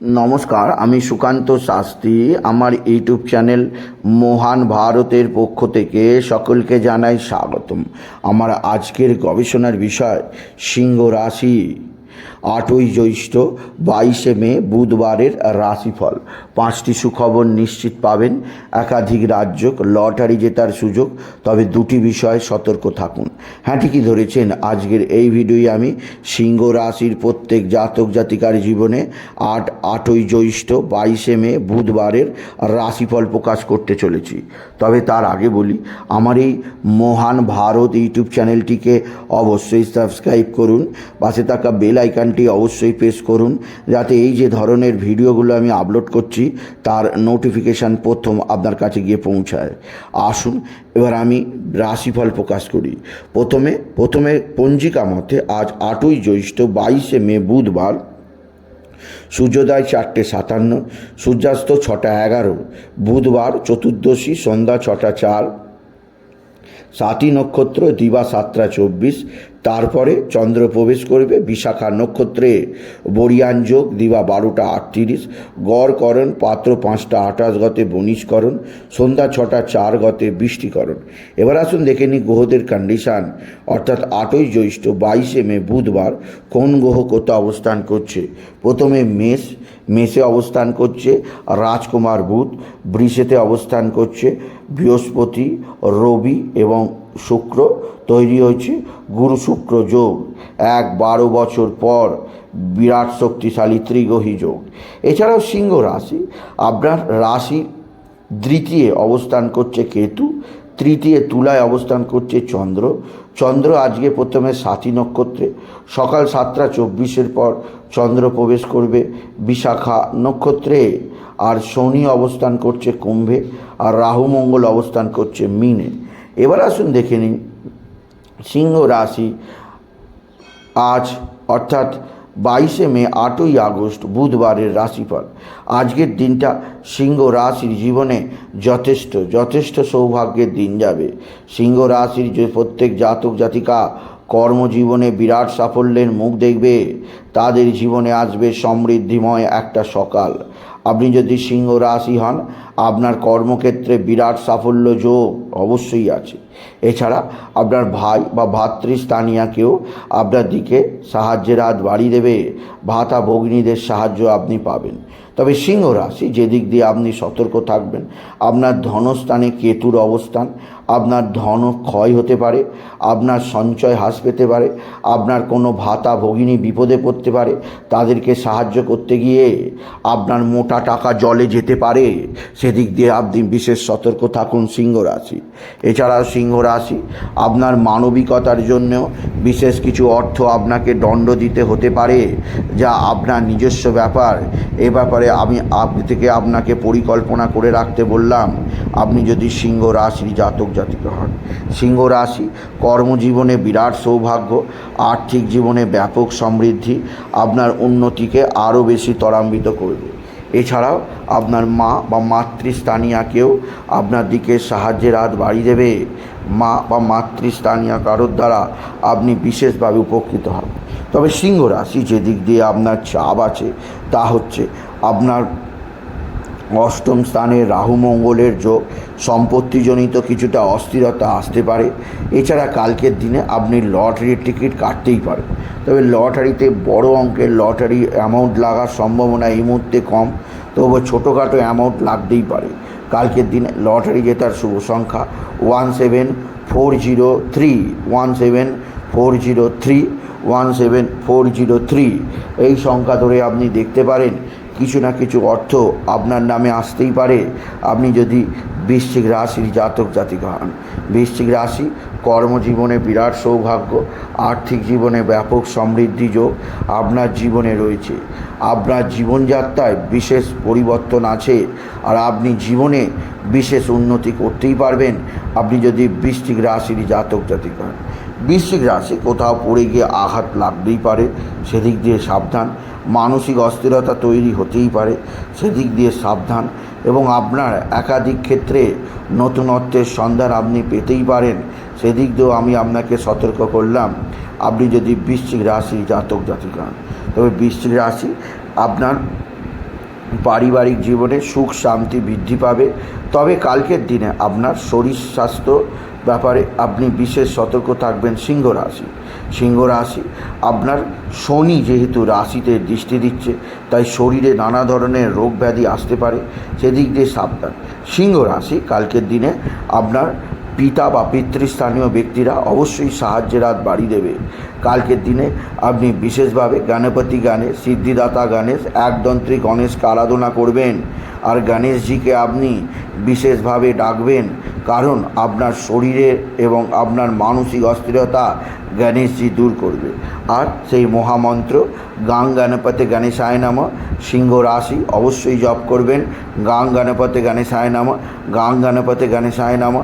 নমস্কার, আমি সুকান্ত শাস্ত্রী। আমার ইউটিউব চ্যানেল মহান ভারতের পক্ষ থেকে সকলকে জানাই স্বাগতম। আমার আজকের গবেষণার বিষয়, সিংহ রাশি। আটই জ্যৈষ্ঠ বাইশে মে বুধবারের রাশিফল। পাঁচটি সুখবর নিশ্চিত পাবেন। একাধিক রাজ্য লটারি জেতার সুযোগ। তবে দুটি বিষয়ে সতর্ক থাকুন। হ্যাঁ ঠিকই ধরেছেন। আজকের এই ভিডিওয়ে আমি সিংহ রাশির প্রত্যেক জাতক জাতিকার জীবনে আট, আটই জ্যৈষ্ঠ, বাইশে মে বুধবারের রাশিফল প্রকাশ করতে চলেছি। তবে তার আগে বলি, আমার এই মহান ভারত ইউটিউব চ্যানেলটিকে অবশ্যই সাবস্ক্রাইব করুন। পাশে থাকা বেল আইকনটি অবশ্যই প্রেস করুন, যাতে এই যে ধরনের ভিডিওগুলো আমি আপলোড করছি, তার নোটিফিকেশান প্রথম আপনার কাছে গিয়ে পৌঁছায়। আসুন, এবার আমি রাশিফল প্রকাশ করি। প্রথমে প্রথমে পঞ্জিকা মতে আজ আটই জ্যৈষ্ঠ বাইশে মে বুধবার, সূর্যোদয় চারটে সাতান্ন, সূর্যাস্ত ছটা এগারো, বুধবার চতুর্দশী সন্ধ্যা ছটা চার, সাতই নক্ষত্র দিবা সাতটা চব্বিশ তারপরে চন্দ্র প্রবেশ করবে বিশাখা নক্ষত্রে। বরিয়ান যোগ, দিবা বারোটা আটত্রিশ। গড়করণ পাত্র পাঁচটা আঠাশ গতে বনিষ্করণ সন্ধ্যা ছটা চার গতে বৃষ্টিকরণ এবার আসুন দেখে নিই গ্রহদের কন্ডিশান অর্থাৎ আটই জ্যৈষ্ঠ, বাইশে মে বুধবার কোন গ্রহ কোথাও অবস্থান করছে? প্রথমে মেষ, মেষে অবস্থান করছে রাজকুমার বুধ, বৃষেতে অবস্থান করছে বৃহস্পতি, রবি এবং শুক্র তৈরি হয়েছে, গুরু শুক্র যোগ। এক বারো বছর পর বিরাট শক্তিশালী ত্রিগ্রহী যোগ। এছাড়াও সিংহ রাশি, আপনার রাশি দ্বিতীয় অবস্থান করছে কেতু, তৃতীয় তুলায় অবস্থান করছে চন্দ্র। চন্দ্র আজকে প্রথমে সাতী নক্ষত্রে, সকাল সাতটা চব্বিশের পর চন্দ্র প্রবেশ করবে বিশাখা নক্ষত্রে। আর শনি অবস্থান করছে কুম্ভে, আর রাহু মঙ্গল অবস্থান করছে মিনে। এবার আসুন দেখে নিন। সিংহ রাশি আজ অর্থাৎ বাইশে মে, আটই আগস্ট, বুধবারের রাশিফল। আজকের দিনটা সিংহ রাশির জীবনে যথেষ্ট যথেষ্ট সৌভাগ্যের দিন যাবে। সিংহ রাশির যে প্রত্যেক জাতক জাতিকা কর্মজীবনে বিরাট সাফল্যের মুখ দেখবে, তাদের জীবনে আসবে সমৃদ্ধিময় একটা সকাল। আপনি যদি সিংহ রাশি হন, আপনার কর্মক্ষেত্রে বিরাট সাফল্য যোগ অবশ্যই আছে। এছাড়া আপনার ভাই বা ভাতৃস্থানীয়াকেও আপনার দিকে সাহায্যের হাত বাড়িয়ে দেবে, ভাতা ভগ্নীদের সাহায্য আপনি পাবেন। তবে সিংহ রাশি, যেদিক দিয়ে আপনি সতর্ক থাকবেন, আপনার ধনস্থানে কেতুর অবস্থান, আপনার ধন ক্ষয় হতে পারে, আপনার সঞ্চয় হ্রাস পেতে পারে, আপনার কোনো ভাতা ভগিনী বিপদে পড়তে পারে, তাদেরকে সাহায্য করতে গিয়ে আপনার মোটা টাকা জলে যেতে পারে, সেদিক দিয়ে আপনি বিশেষ সতর্ক থাকুন সিংহ রাশি। এছাড়াও সিংহ রাশি, আপনার মানবিকতার জন্য বিশেষ কিছু অর্থ আপনাকে দণ্ড দিতে হতে পারে, যা আপনার নিজস্ব ব্যাপার, এ ব্যাপারে আমি আপ, থেকে আপনাকে পরিকল্পনা করে রাখতে বললাম, আপনি যদি সিংহ রাশির জাতক জাতিকা হন। সিংহ রাশি কর্মজীবনে বিরাট সৌভাগ্য, আর্থিক জীবনে ব্যাপক সমৃদ্ধি, আপনার উন্নতিকে আরও বেশি ত্বরান্বিত করবে। এছাড়াও আপনার মা বা মাতৃস্থানীয়াকেও আপনার দিকে সাহায্যের হাত বাড়িয়ে দেবে। মা বা মাতৃস্থানীয় কারোর দ্বারা আপনি বিশেষভাবে উপকৃত হবেন। তবে সিংহ রাশি যে দিক দিয়ে আপনার চাপ আছে, তা হচ্ছে আপনার অষ্টম স্থানে রাহু মঙ্গলের যোগ সম্পত্তিজনিত কিছুটা অস্থিরতা আসতে পারে। এছাড়া কালকের দিনে আপনি লটারির টিকিট কাটতেই পারেন। তবে লটারিতে বড় অঙ্কের লটারি অ্যামাউন্ট লাগার সম্ভাবনা এই মুহূর্তে কম তবু ছোটোখাটো অ্যামাউন্ট লাগতেই পারে। কালকের দিনে লটারি জেতার শুভ সংখ্যা one seven four zero three, one seven four zero three, one seven four zero three. এই সংখ্যা ধরে আপনি দেখতে পারেন কিছু না কিছু অর্থ আপনার নামে আসতেই পারে। আপনি যদি বৃশ্চিক রাশির জাতক জাতিক হন। বৃশ্চিক রাশি কর্মজীবনে বিরাট সৌভাগ্য, আর্থিক জীবনে ব্যাপক সমৃদ্ধি যোগ আপনার জীবনে রয়েছে। আপনার জীবনযাত্রায় বিশেষ পরিবর্তন আছে আর আপনি জীবনে বিশেষ উন্নতি করতেই পারবেন। আপনি যদি বৃষ্টিক রাশির জাতক জাতিক হন। বৃশ্চিক রাশি, কোথাও পড়ে গিয়ে আঘাত লাগতেই পারে। সেদিক দিয়ে সাবধান। মানসিক অস্থিরতা তৈরি হতেই পারে। সেদিক দিয়ে সাবধান। এবং আপনার একাধিক ক্ষেত্রে নতুনত্বের সন্ধান আপনি পেতেই পারেন। সেদিক দিয়েও আমি আপনাকে সতর্ক করলাম, আপনি যদি বৃশ্চিক রাশি জাতক জাতিকা তবে বৃশ্চিক রাশি আপনার পারিবারিক জীবনে সুখ শান্তি বৃদ্ধি পাবে। তবে কালকের দিনে আপনার শরীর স্বাস্থ্য ব্যাপারে আপনি বিশেষ সতর্ক থাকবেন সিংহ রাশি। সিংহ রাশি আপনার শনি যেহেতু রাশিতে দৃষ্টি দিচ্ছে, তাই শরীরে নানা ধরনের রোগ ব্যাধি আসতে পারে, সেদিক দিয়ে সাবধান। সিংহ রাশি কালকের দিনে আপনার পিতা বা পিতৃস্থানীয় ব্যক্তিরা অবশ্যই সাহায্যের হাত বাড়ি দেবে। কালকের দিনে আপনি বিশেষভাবে গণপতি গানে সিদ্ধিদাতা গণেশ, একদন্ত্রী গণেশকে আরাধনা করবেন। আর গণেশজিকে আপনি বিশেষভাবে ডাকবেন। কারণ আপনার শরীরের এবং আপনার মানসিক অস্থিরতা গণেশজি দূর করবে। আর সেই মহামন্ত্র, গাং গণপতি গণেশায় নাম, সিংহ রাশি অবশ্যই জপ করবেন। গাং গণপতি গণেশায় নাম, গাং গণপতি গণেশায় নাম,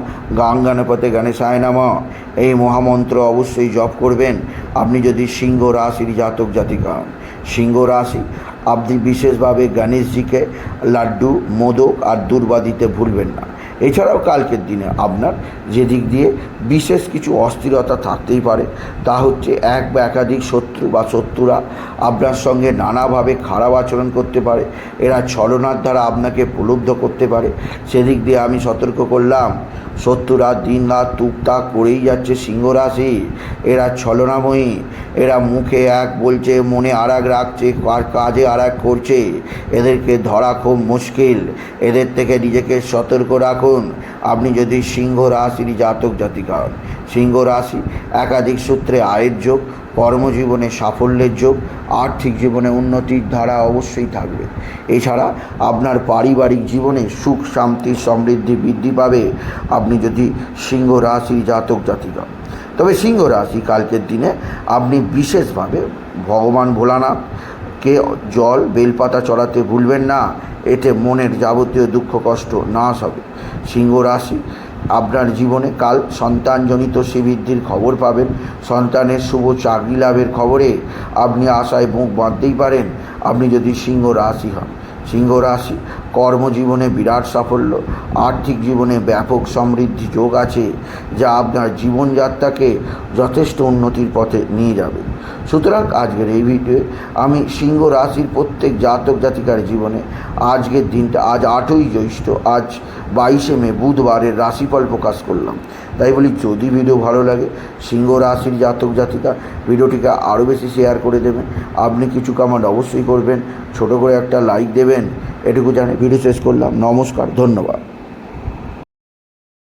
গাং গণপতি গণেশায় নাম। এই মহামন্ত্র অবশ্যই জপ করবেন। আপনি যদি সিংহ রাশির জাতক জাতিকা হন, সিংহ রাশি, আপনি বিশেষভাবে গণেশজিকে লাড্ডু, মোদক আর দুর্বা দিতে ভুলবেন না। এছাড়াও কালকের দিনে আপনার যেদিক দিয়ে বিশেষ কিছু অস্থিরতা থাকতেই পারে, তা হচ্ছে এক বা একাধিক শত্রু বা শত্রুরা আপনার সঙ্গে নানাভাবে খারাপ আচরণ করতে পারে, এরা ছলনার দ্বারা আপনাকে প্রলুব্ধ করতে পারে। সেদিক দিয়ে আমি সতর্ক করলাম শত্রুরা দিন রাত টুকটা করেই যাচ্ছে সিংহ রাশি এরা ছলনাময়ী। এরা মুখে এক বলছে, মনে আর এক রাখছে আর কাজে আর এক করছে। এদেরকে ধরা খুব মুশকিল। এদের থেকে নিজেকে সতর্ক রাখুন। আপনি যদি সিংহ রাশির জাতক জাতিকা সিংহ রাশি, একাধিক সূত্রে আয়ের যোগ, কর্মজীবনে সাফল্যের যোগ, আর্থিক জীবনে উন্নতির ধারা অবশ্যই থাকবে এছাড়া আপনার পারিবারিক জীবনে সুখ, শান্তি, সমৃদ্ধি বৃদ্ধি পাবে আপনি যদি সিংহ রাশি জাতক জাতিকা। তবে সিংহ রাশি কালকের দিনে আপনি বিশেষভাবে ভগবান ভোলানাথকে জল, বেলপাতা চড়াতে ভুলবেন না, এতে মনের যাবতীয় দুঃখ, কষ্ট নাশ হবে সিংহ রাশি আপনার জীবনে কাল সন্তানজনিত শ্রীবৃদ্ধির খবর পাবেন। সন্তানের শুভ চাকরি লাভের খবরে আপনি আশায় মুখ বাঁধতেই পারেন। আপনি যদি সিংহ রাশি হন। সিংহ রাশি, কর্মজীবনে বিরাট সাফল্য, আর্থিক জীবনে ব্যাপক সমৃদ্ধি যোগ আছে, যা আপনার জীবনযাত্রাকে যথেষ্ট উন্নতির পথে নিয়ে যাবে। সুতরাং আজকের এই ভিডিওয়ে আমি সিংহ রাশির প্রত্যেক জাতক জাতিকার জীবনে আজকের দিনটা, আজ আটই জ্যৈষ্ঠ, আজ বাইশে মে, বুধবারের রাশিফল প্রকাশ করলাম। তাই বলি, যদি ভিডিও ভালো লাগে, সিংহ রাশির জাতক জাতিকা ভিডিওটিকে আরও বেশি শেয়ার করে দেবেন। আপনি কিছু কামান্ড অবশ্যই করবেন। ছোট করে একটা লাইক দেবেন। এটুকু জানি ভিডিও শেষ করলাম। নমস্কার, ধন্যবাদ।